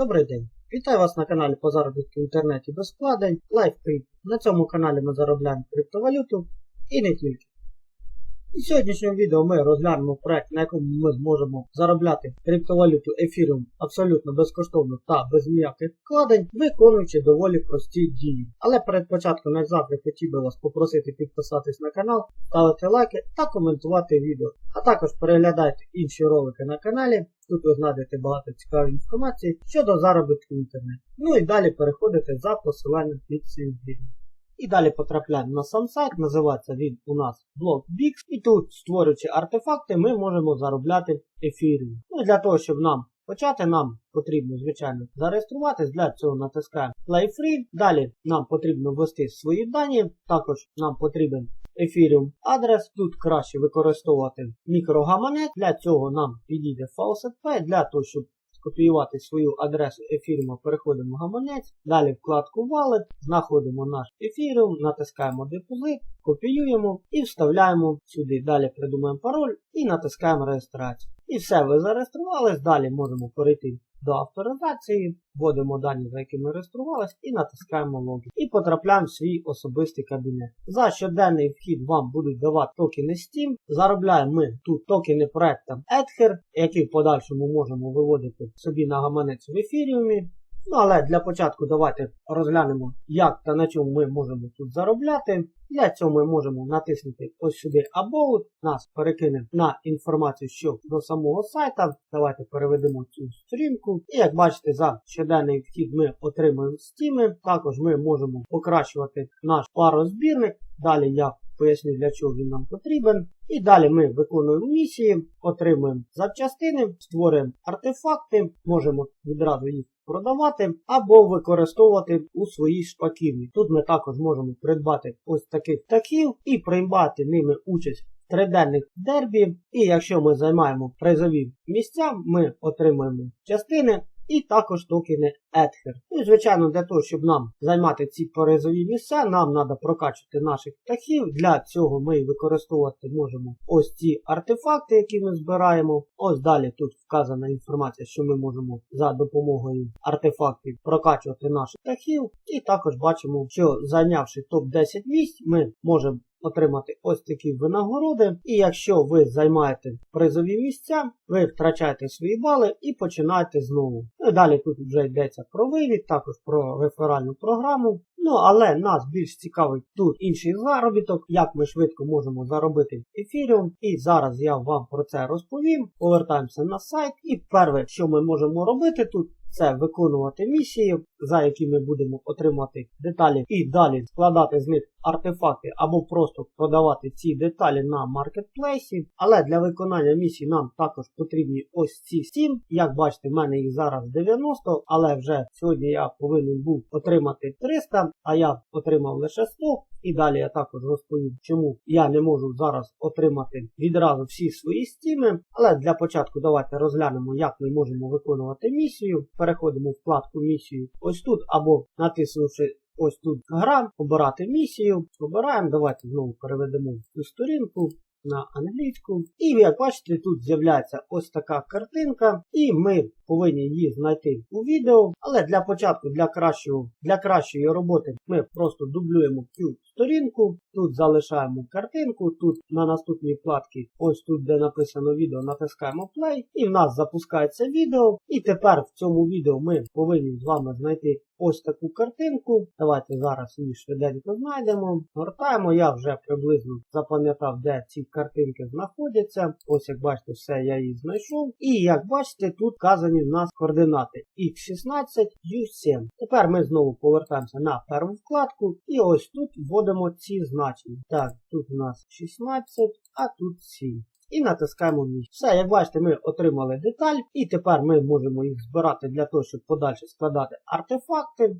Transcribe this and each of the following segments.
Добрий день! Вітаю вас на каналі по заробітку в інтернеті без вкладень LifeCrypt. На цьому каналі ми заробляємо криптовалюту і не тільки. В сьогоднішньому відео ми розглянемо проект, на якому ми зможемо заробляти криптовалюту Ethereum абсолютно безкоштовно та без ніяких вкладень, виконуючи доволі прості дії. Але перед початком, як завжди, хотів би вас попросити підписатись на канал, ставити лайки та коментувати відео. А також переглядайте інші ролики на каналі. Тут ви знайдете багато цікавої інформації щодо заробітку в інтернеті. Ну і далі переходите за посиланням під цим відео. І далі потрапляємо на сам сайт, називається він у нас BlockBix. І тут, створюючи артефакти, ми можемо заробляти ефірію. Ну для того, щоб нам почати, нам потрібно, звичайно, зареєструватись. Для цього натискаємо Play Free. Далі нам потрібно ввести свої дані. Також нам потрібен Ethereum адрес. Тут краще використовувати мікрогаманець. Для цього нам підійде Faucet для того, щоб скопіювати свою адресу Ethereum, переходимо в гаманець, далі вкладку Wallet, знаходимо наш ефіріум, натискаємо депозит, копіюємо і вставляємо сюди. Далі придумаємо пароль і натискаємо реєстрацію. І все, ви зареєструвались, далі можемо перейти до авторизації, вводимо дані, за якими реєструвалися, і натискаємо логін. І потрапляємо в свій особистий кабінет. За щоденний вхід вам будуть давати токени Steam. Заробляємо ми тут токени проектом Ether, які в подальшому можемо виводити собі на гаманець в ефіріумі. Ну, але для початку давайте розглянемо, як та на чому ми можемо тут заробляти. Для цього ми можемо натиснути ось сюди About, нас перекине на інформацію, що до самого сайта. Давайте переведемо цю сторінку. І як бачите, за щоденний вхід ми отримуємо стіми. Також ми можемо покращувати наш парозбірник. Далі я поясню, для чого він нам потрібен. І далі ми виконуємо місії, отримуємо запчастини, створюємо артефакти, можемо відразу їх продавати або використовувати у своїй шпаківні. Тут ми також можемо придбати ось таких птахів і приймати ними участь в триденних дербі. І якщо ми займаємо призові місця, ми отримуємо частини і також токени Ether. Ну і звичайно, для того, щоб нам займати ці призові місця, нам треба прокачувати наших птахів. Для цього ми використовувати можемо ось ці артефакти, які ми збираємо. Ось далі тут вказана інформація, що ми можемо за допомогою артефактів прокачувати наших птахів. І також бачимо, що зайнявши топ-10 місць, ми можемо отримати ось такі винагороди. І якщо ви займаєте призові місця, ви втрачаєте свої бали і починаєте знову. Ну далі тут вже йдеться про вивід, також про реферальну програму. Ну, але нас більш цікавить тут інший заробіток, як ми швидко можемо заробити ефіріум. І зараз я вам про це розповім. Повертаємося на сайт. І перше, що ми можемо робити тут, це виконувати місії, за які ми будемо отримати деталі і далі складати з них артефакти або просто продавати ці деталі на маркетплейсі. Але для виконання місії нам також потрібні ось ці 7. Як бачите, в мене їх зараз 90, але вже сьогодні я повинен був отримати 300, а я отримав лише 100. І далі я також розповім, чому я не можу зараз отримати відразу всі свої стіми. Але для початку давайте розглянемо, як ми можемо виконувати місію. Переходимо в вкладку місію ось тут, або натиснувши ось тут гра, обирати місію. Обираємо, давайте знову переведемо цю сторінку. На англійську. І як бачите, тут з'являється ось така картинка, і ми повинні її знайти у відео. Але для початку, для кращого, для кращої роботи, ми просто дублюємо цю сторінку. Тут залишаємо картинку. Тут на наступній вкладці, ось тут, де написано відео, натискаємо play. І в нас запускається відео. І тепер в цьому відео ми повинні з вами знайти ось таку картинку. Давайте зараз її швиденько знайдемо. Гортаємо, я вже приблизно запам'ятав, де ці картинки знаходяться. Ось як бачите, все я її знайшов. І як бачите, тут вказані в нас координати X16, U7. Тепер ми знову повертаємося на першу вкладку. І ось тут вводимо ці значення. Так, тут у нас 16, а тут 7. І натискаємо місць. Все, як бачите, ми отримали деталь, і тепер ми можемо їх збирати для того, щоб подальше складати артефакти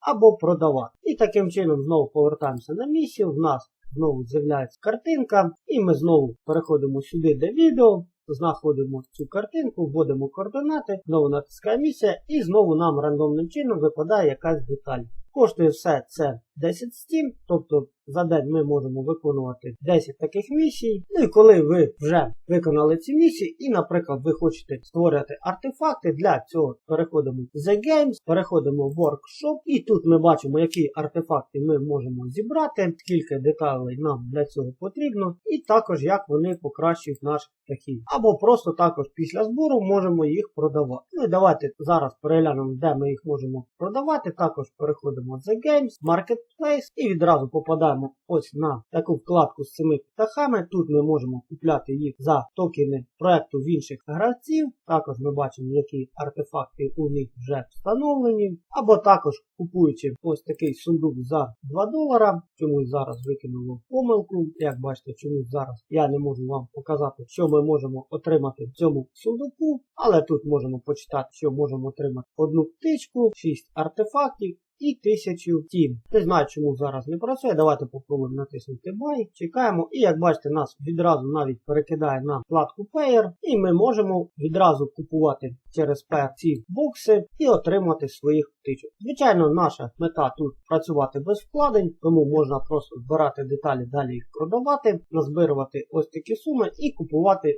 або продавати. І таким чином знову повертаємося на місію. В нас знову з'являється картинка, і ми знову переходимо сюди, де відео. Знаходимо цю картинку, вводимо координати, знову натискаємо місія, і знову нам рандомним чином випадає якась деталь. Коштує все це 10 стім, тобто за день ми можемо виконувати 10 таких місій. Ну і коли ви вже виконали ці місії, і, наприклад, ви хочете створити артефакти, для цього переходимо в The Games, переходимо в Workshop, і тут ми бачимо, які артефакти ми можемо зібрати, скільки деталей нам для цього потрібно, і також як вони покращують наш птахів. Або просто також після збору можемо їх продавати. Ну і давайте зараз переглянемо, де ми їх можемо продавати. Також переходимо в The Games, Marketplace і відразу попадаємо ось на таку вкладку з цими птахами. Тут ми можемо купляти їх за токени проекту в інших гравців. Також ми бачимо, які артефакти у них вже встановлені. Або також купуючи ось такий сундук за 2 долара. Чомусь зараз викинуло помилку. Як бачите, чомусь зараз я не можу вам показати, що ми можемо отримати в цьому сундуку. Але тут можемо почитати, що можемо отримати одну птичку, 6 артефактів і 1000 тім. Не знаю, чому зараз не працює. Давайте попробуємо натиснути Buy. Чекаємо. І як бачите, нас відразу навіть перекидає на вкладку Payer. І ми можемо відразу купувати через Payer ці бокси і отримати своїх птичок. Звичайно, наша мета тут працювати без вкладень, тому можна просто збирати деталі, далі їх продавати, назбирувати ось такі суми і купувати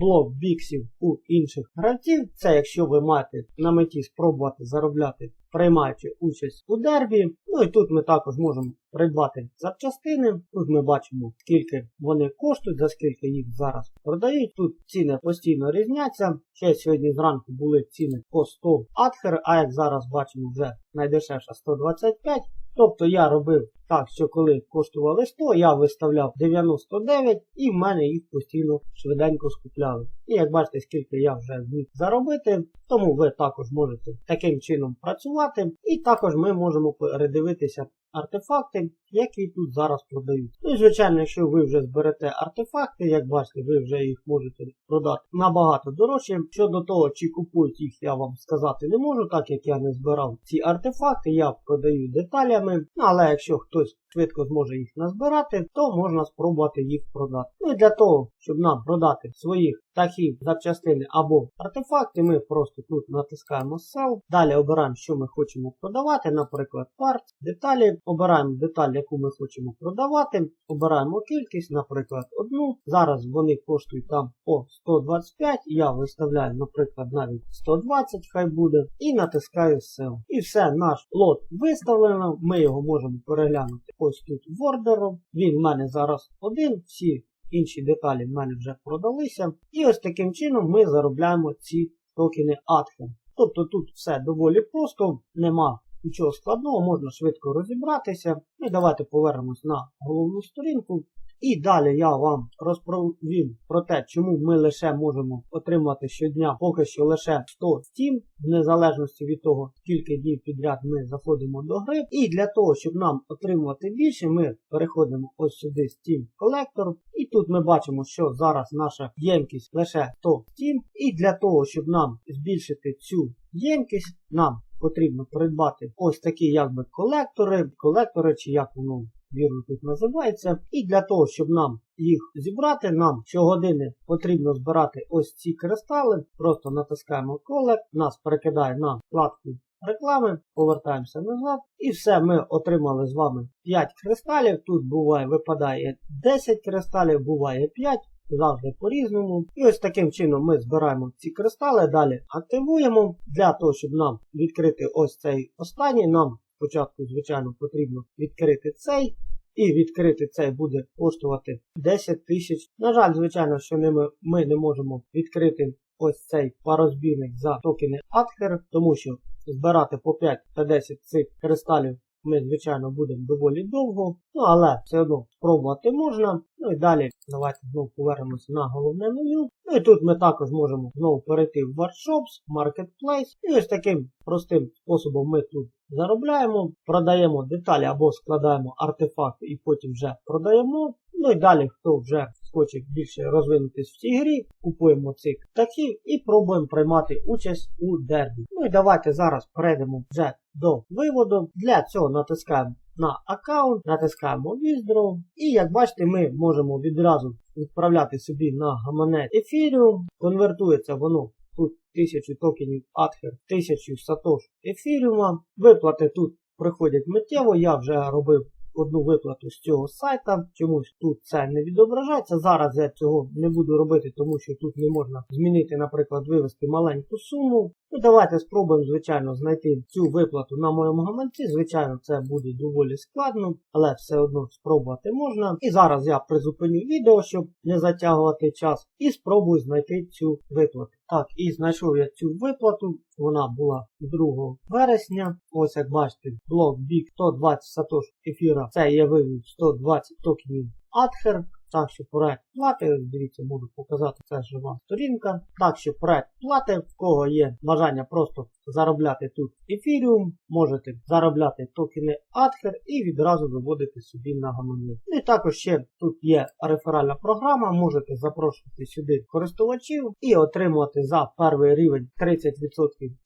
блок біксів у інших гравців. Це якщо ви маєте на меті спробувати заробляти, приймаючи участь у дербі. Ну і тут ми також можемо придбати запчастини. Тут ми бачимо, скільки вони коштують, за скільки їх зараз продають. Тут ціни постійно різняться. Ще сьогодні зранку були ціни по 100 атхер, а як зараз бачимо вже найдешевша 125. Тобто я робив так, що коли коштували 100, я виставляв 99 і в мене їх постійно швиденько скупляли. І як бачите, скільки я вже зміг заробити, тому ви також можете таким чином працювати. І також ми можемо передивитися артефакти, які тут зараз продають. Ну і звичайно, якщо ви вже зберете артефакти, як бачите, ви вже їх можете продати набагато дорожче. Щодо того, чи купують їх, я вам сказати не можу, так як я не збирав ці артефакти, я продаю деталями. Ну, але якщо хтось швидко зможе їх назбирати, то можна спробувати їх продати. Ну і для того, щоб нам продати своїх птахів, запчастини або артефакти, ми просто тут натискаємо Sell. Далі обираємо, що ми хочемо продавати, наприклад, парт, деталі. Обираємо деталь, яку ми хочемо продавати. Обираємо кількість, наприклад, одну. Зараз вони коштують там по 125. Я виставляю, наприклад, навіть 120, хай буде. І натискаю Sell. І все, наш лот виставлено. Ми його можемо переглянути ось тут в ордеру. Він в мене зараз один. Всі інші деталі в мене вже продалися. І ось таким чином ми заробляємо ці токени Athen. Тобто тут все доволі просто, нема нічого складного, можна швидко розібратися. І давайте повернемось на головну сторінку. І далі я вам розповім про те, чому ми лише можемо отримати щодня поки що лише 100 Steam, в незалежності від того, скільки днів підряд ми заходимо до гри. І для того, щоб нам отримувати більше, ми переходимо ось сюди Steam Collector. І тут ми бачимо, що зараз наша ємкість лише 100 Steam. І для того, щоб нам збільшити цю ємкість, нам потрібно придбати ось такі якби колектори, колектори, чи як воно вірно тут називається. І для того, щоб нам їх зібрати, нам щогодини потрібно збирати ось ці кристали. Просто натискаємо колект, нас перекидає на вкладку реклами, повертаємося назад. І все, ми отримали з вами 5 кристалів. Тут буває, випадає 10 кристалів, буває 5. Завжди по-різному. І ось таким чином ми збираємо ці кристали, далі активуємо. Для того, щоб нам відкрити ось цей останній, нам спочатку, звичайно, потрібно відкрити цей. І відкрити цей буде коштувати 10 тисяч. На жаль, звичайно, що ними ми не можемо відкрити ось цей парозбірник за токени Ather, тому що збирати по 5 та 10 цих кристалів ми, звичайно, будемо доволі довго, ну але все одно спробувати можна. Ну і далі давайте знову повернемося на головне меню. Ну і тут ми також можемо знову перейти в Workshops, Marketplace. І ось таким простим способом ми тут заробляємо, продаємо деталі або складаємо артефакти і потім вже продаємо. Ну і далі, хто вже хоче більше розвинутись в цій грі, купуємо цих птахів і пробуємо приймати участь у дербі. Ну і давайте зараз перейдемо вже до виводу. Для цього натискаємо на аккаунт, натискаємо Withdraw. І як бачите, ми можемо відразу відправляти собі на гаманець Ethereum. Конвертується воно тут 1000 токенів Ather, 1000 сатош ефіріума. Виплати тут приходять миттєво. Я вже робив одну виплату з цього сайта. Чомусь тут це не відображається. Зараз я цього не буду робити, тому що тут не можна змінити, наприклад, вивести маленьку суму. Ну, давайте спробуємо, звичайно, знайти цю виплату на моєму гаманці. Звичайно, це буде доволі складно, але все одно спробувати можна. І зараз я призупиню відео, щоб не затягувати час, і спробую знайти цю виплату. Так, і знайшов я цю виплату. Вона була 2 вересня. Ось як бачите, блок бік 120 сатош ефіра. Це я вивів 120 токенів Адхер. Так що проект плати, дивіться, можу показати, це жива сторінка. Так що проект плати, в кого є бажання просто заробляти тут ефіріум, можете заробляти токени Adher і відразу виводити собі на гаманець. Ну і також ще тут є реферальна програма, можете запрошувати сюди користувачів і отримувати за перший рівень 30%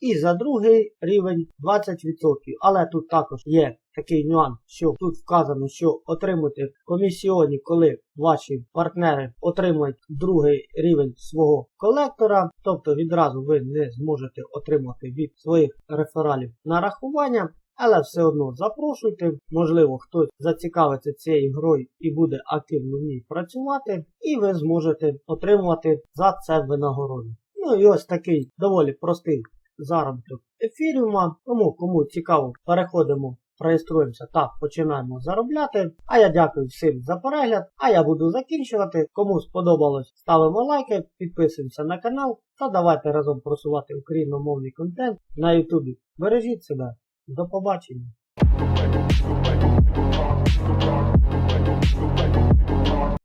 і за другий рівень 20%. Але тут також є такий нюанс, що тут вказано, що отримати комісіоні, коли ваші партнери отримають другий рівень свого колектора, тобто відразу ви не зможете отримати від своїх рефералів нарахування. Але все одно запрошуйте, можливо, хтось зацікавиться цією грою і буде активно в ній працювати, і ви зможете отримувати за це винагороду. Ну і ось такий доволі простий заробіток ефіріума. Тому кому цікаво, переходимо реєструємося та починаємо заробляти. А я дякую всім за перегляд. А я буду закінчувати. Кому сподобалось, ставимо лайки, підписуємося на канал та давайте разом просувати україномовний контент на Ютубі. Бережіть себе. До побачення.